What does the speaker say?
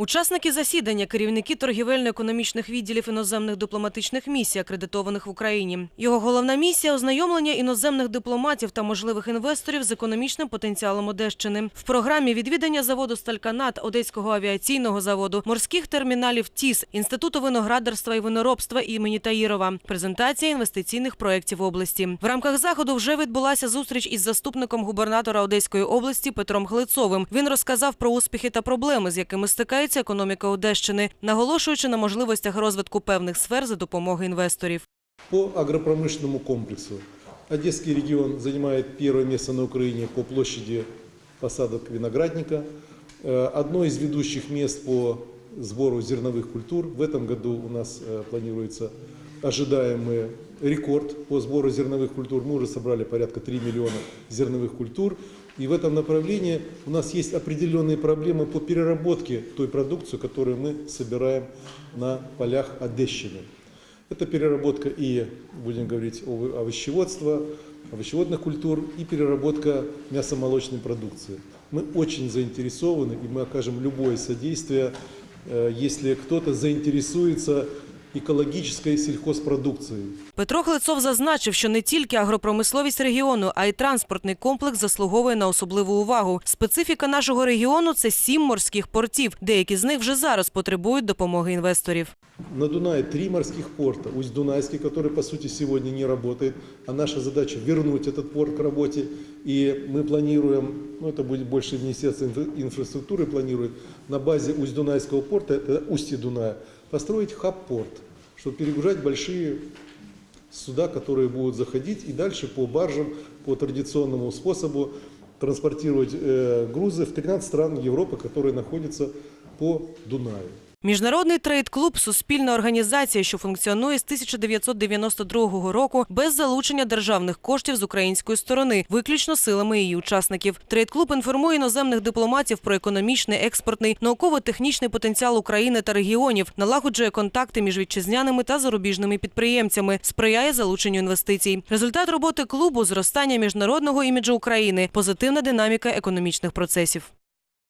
Учасники засідання, керівники торгівельно-економічних відділів іноземних дипломатичних місій, акредитованих в Україні. Його головна місія ознайомлення іноземних дипломатів та можливих інвесторів з економічним потенціалом Одещини. В програмі відвідання заводу Стальканат, Одеського авіаційного заводу, морських терміналів ТІС, інституту виноградарства і виноробства імені Таїрова, презентація інвестиційних проєктів області. В рамках заходу вже відбулася зустріч із заступником губернатора Одеської області Петром Глицовим. Він розказав про успіхи та проблеми, з якими стикається економіка Одещини, наголошуючи на можливостях розвитку певних сфер за допомоги інвесторів. По агропромышленному комплексу Одесский регион занимает первое место на Украине по площади посадок виноградника. Э, Одно из ведущих мест по сбору зерновых культур. В этом году у нас э, планируется ожидаемый рекорд по сбору зерновых культур. Мы уже собрали порядка 3 миллиона зерновых культур. И в этом направлении у нас есть определенные проблемы по переработке той продукции, которую мы собираем на полях Одещины. Это переработка и, будем говорить, ово- овощеводства, овощеводных культур и переработка мясомолочной продукции. Мы очень заинтересованы и мы окажем любое содействие, э, если кто-то заинтересуется экологической сельхозпродукцией. Петро Глицов зазначив, що не тільки агропромисловість регіону, а й транспортний комплекс заслуговує на особливу увагу. Специфіка нашого регіону це сім морських портів. Деякі з них вже зараз потребують допомоги інвесторів. На Дунае три морских порта. Усть-Дунайский, который по сути сегодня не работает. А наша задача вернуть этот порт к работе. И мы планируем, ну это будет больше Министерство инфра- инфраструктуры планирует, на базе Усть-Дунайского порта, это устье Дуная, построить хаб-порт, чтобы перегружать большие суда, которые будут заходить и дальше по баржам, по традиционному способу транспортировать э, грузы в 13 стран Европы, которые находятся по Дунаю. Міжнародний трейд-клуб суспільна організація, що функціонує з 1992 року без залучення державних коштів з української сторони, виключно силами її учасників. Трейд-клуб інформує іноземних дипломатів про економічний, експортний, науково-технічний потенціал України та регіонів, налагоджує контакти між вітчизняними та зарубіжними підприємцями, сприяє залученню інвестицій. Результат роботи клубу зростання міжнародного іміджу України, позитивна динаміка економічних процесів.